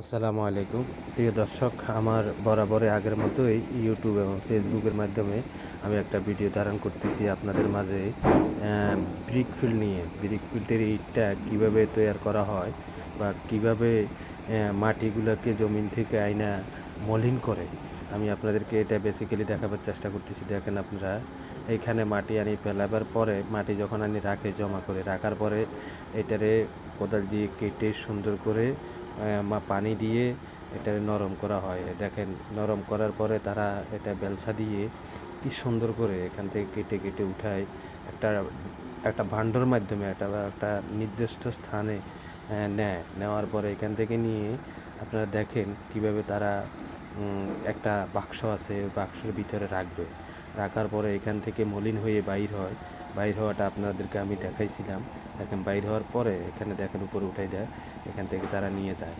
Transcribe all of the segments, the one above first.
আসসালামু আলাইকুম। প্রিয় দর্শক, আমার বরাবরে আগের মতোই ইউটিউব এবং ফেসবুকের মাধ্যমে আমি একটা ভিডিও ধারণ করতেছি আপনাদের মাঝে। ব্রিক ফিল্ড নিয়ে। ব্রিক ফিল্ডের ইটটা কীভাবে তৈরি করা হয় বা কীভাবে মাটিগুলোকে জমিন থেকে আয়না মলিন করে? আমি আপনাদেরকে এটা বেসিক্যালি দেখাবার চেষ্টা করতেছি। দেখেন আপনারা এইখানে মাটি আনি ফেলাবার পরে, মাটি যখন আনি রাখে, জমা করে রাখার পরে, এটারে কোদাল দিয়ে কেটে সুন্দর করে পানি দিয়ে এটা নরম করা হয়। দেখেন, নরম করার পরে তারা এটা বেলসা দিয়ে কি সুন্দর করে এখান থেকে কেটে কেটে উঠায়। একটা একটা ভাণ্ডর মাধ্যমে একটা একটা নির্দিষ্ট স্থানে নেয়। নেওয়ার পরে এখান থেকে নিয়ে আপনারা দেখেন কীভাবে তারা একটা বাক্স আছে বাক্সের ভিতরে রাখবে। রাখার পরে এখান থেকে মলিন হয়ে বাইর হয়। বাইর হওয়াটা আপনাদেরকে আমি দেখাইছিলাম। দেখেন, বাইর হওয়ার পরে এখানে দেখেন উপরে উঠাই দেয়, এখান থেকে তারা নিয়ে যায়।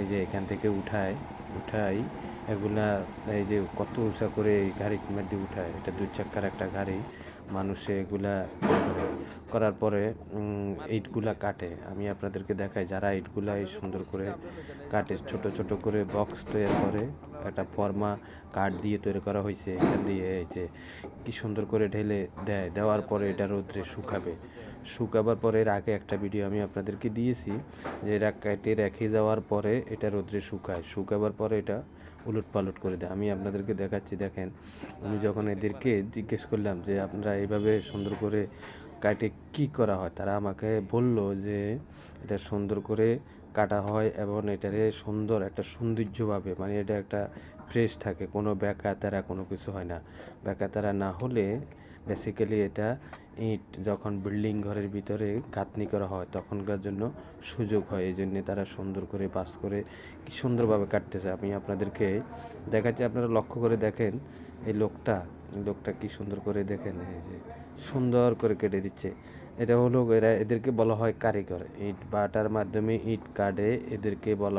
এই যে এখান থেকে উঠায়, উঠাই, এগুলা এই যে কত উঁচা করে এই গাড়ির মধ্যে উঠায়। এটা দুই চাক্কার একটা গাড়ি। মানুষে এগুলা করে। করার পরে ইটগুলা কাটে। আমি আপনাদেরকে দেখাই, যারা ইটগুলা সুন্দর করে কাটে, ছোট ছোট করে বক্স তৈরি করে, একটা ফর্মা কাঠ দিয়ে তৈরি করা হয়েছে, এখান দিয়ে এই যে কি সুন্দর করে ঢেলে দেয়। দেওয়ার পরে এটা রোদ্রে শুকাবে। শুকাবার পরে এর আগে একটা ভিডিও আমি আপনাদেরকে দিয়েছি, যে এরা কেটে রেখে যাওয়ার পরে এটা রোদ্রে শুকায়। শুকাবার পরে এটা উলট পালট করে দেয়। আমি আপনাদেরকে দেখাচ্ছি, দেখেন। আমি যখন এদেরকে জিজ্ঞেস করলাম যে, আপনারা এইভাবে সুন্দর করে কাটে কি করা হয়? তারা আমাকে বলল যে, এটা সুন্দর করে কাটা হয় এবং এটারে সুন্দর, একটা সৌন্দর্যভাবে মানে এটা একটা ফ্রেশ থাকে। কোনো ব্যাকা তারা কোনো কিছু হয় না। ব্যাকা তারা না হলে বেসিক্যালি এটা ইট যখন বিল্ডিং ঘরের ভিতরে গাঁথনি করা হয়, তখনকার জন্য সুযোগ হয়। এই জন্যে তারা সুন্দর করে বাস করে, কি সুন্দরভাবে কাটতেছে। আমি আপনাদেরকে দেখাচ্ছি, আপনারা লক্ষ্য করে দেখেন এই লোকটা লোকটা কি সুন্দর করে দেখেন, এই যে সুন্দর করে কেটে দিচ্ছে। এটা হলো এরা, এদেরকে বলা হয় কারিগর। ইট বাটার মাধ্যমে ইট কাটে, এদেরকে বলা